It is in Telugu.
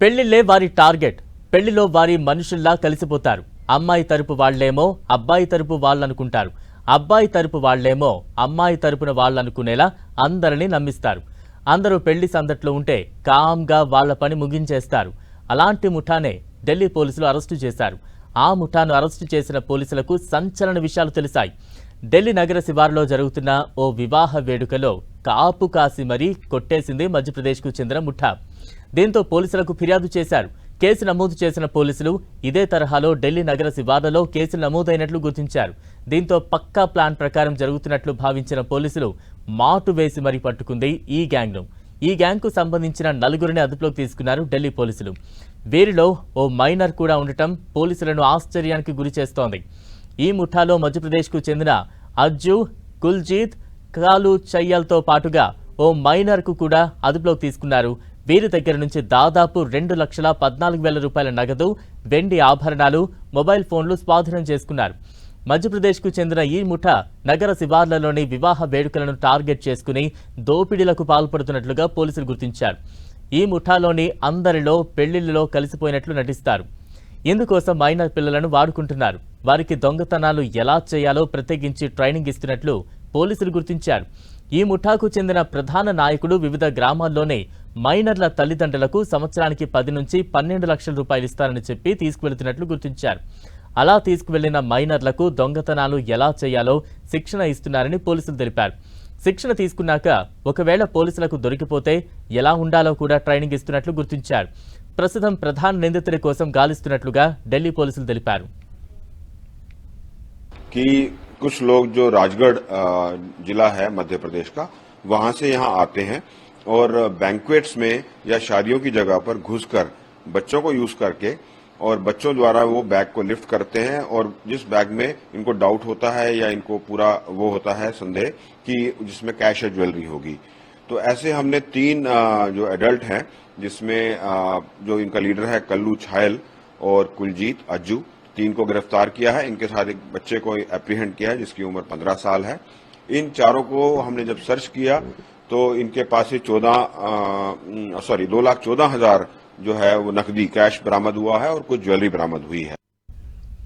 పెళ్ళిళ్ళే వారి టార్గెట్. పెళ్ళిలో వారి మనుషుల్లా కలిసిపోతారు. అమ్మాయి తరపు వాళ్ళేమో అబ్బాయి తరపు వాళ్ళనుకుంటారు. అబ్బాయి తరపు వాళ్ళేమో అమ్మాయి తరపున వాళ్ళనుకునేలా అందరినీ నమ్మిస్తారు. అందరూ పెళ్ళి సందట్లో ఉంటే కామ్గా వాళ్ళ పని ముగించేస్తారు. అలాంటి ముఠానే ఢిల్లీ పోలీసులు అరెస్టు చేశారు. ఆ ముఠాను అరెస్టు చేసిన పోలీసులకు సంచలన విషయాలు తెలిసాయి. ఢిల్లీ నగర శివారులో జరుగుతున్న ఓ వివాహ వేడుకలో కాపు కాసి మరీ కొట్టేసింది మధ్యప్రదేశ్కు చెందిన ముఠా. దీంతో పోలీసులకు ఫిర్యాదు చేశారు. కేసు నమోదు చేసిన పోలీసులు ఇదే తరహాలో ఢిల్లీ నగర శివార్లలో కేసులు నమోదైనట్లు గుర్తించారు. దీంతో పక్కా ప్లాన్ ప్రకారం జరుగుతున్నట్లు భావించిన పోలీసులు మాటు వేసి మరీ పట్టుకుంది ఈ గ్యాంగ్ను. ఈ గ్యాంగ్కు సంబంధించిన నలుగురిని అదుపులోకి తీసుకున్నారు ఢిల్లీ పోలీసులు. వీరిలో ఓ మైనర్ కూడా ఉండటం పోలీసులను ఆశ్చర్యానికి గురి చేస్తోంది. ఈ ముఠాలో మధ్యప్రదేశ్కు చెందిన అజ్జు కుల్జీత్ కాలు చయ్యల్తో పాటుగా ఓ మైనర్కు కూడా అదుపులోకి తీసుకున్నారు వీరి దగ్గర నుంచి దాదాపు రెండు లక్షల పద్నాలుగు వేల రూపాయల నగదు వెండి ఆభరణాలు మొబైల్ ఫోన్లు స్వాధీనం చేసుకున్నారు. మధ్యప్రదేశ్కు చెందిన ఈ ముఠా నగర శివార్లలోని వివాహ వేడుకలను టార్గెట్ చేసుకుని దోపిడీలకు పాల్పడుతున్నట్లుగా పోలీసులు గుర్తించారు. ఈ ముఠాలోని అందరిలో పెళ్ళిళ్ళలో కలిసిపోయినట్లు నటిస్తారు. ఇందుకోసం మైనర్ పిల్లలను వాడుకుంటున్నారు. వారికి దొంగతనాలు ఎలా చేయాలో ప్రత్యేకించి ట్రైనింగ్ ఇస్తున్నట్లు పోలీసులు గుర్తించారు. ఈ ముఠాకు చెందిన ప్రధాన నాయకుడు వివిధ గ్రామాల్లోనే మైనర్ల తల్లిదండ్రులకు సంవత్సరానికి పది నుంచి పన్నెండు లక్షల రూపాయలు ఇస్తారని చెప్పి తీసుకువెళుతున్నట్లు గుర్తించారు. అలా తీసుకువెళ్ళిన మైనర్లకు దొంగతనాలు ఎలా చేయాలో శిక్షణ ఇస్తున్నారని పోలీసులు తెలిపారు. శిక్షణ తీసుకున్నాక ఒకవేళ పోలీసులకు దొరికిపోతే ఎలా ఉండాలో కూడా ట్రైనింగ్ ఇస్తున్నట్లు గుర్తించారు. ప్రస్తుతం ప్రధాన నిందితుడి కోసం గాలిస్తున్నట్లుగా ఢిల్లీ పోలీసులు తెలిపారు. कुछ लोग जो राजगढ़ जिला है मध्य प्रदेश का, वहाँ से यहाँ आते हैं और बैंक्वेट्स में या शादियों की जगह पर घुसकर बच्चों को यूज़ करके और बच्चों द्वारा वो बैग को लिफ्ट करते हैं और जिस बैग में इनको डाउट होता है या इनको पूरा वो होता है संदेह कि जिसमें कैश या ज्वेलरी होगी। तो ऐसे हमने तीन जो एडल्ट हैं जिसमें जो इनका लीडर है कल्लू छायल और कुलजीत अज्जू तीन को गिरफ़्तार किया है, इनके साथ एक बच्चे को एप्रीहेंड किया है, जिसकी उम्र पंद्रह साल है। इन चारों को हमने जब सर्च किया तो इनके पास से चौदह सॉरी दो लाख चौदह हज़ार जो है, वो नकदी कैश बरामद हुआ है और कुछ ज्वेलरी बरामद हुई है।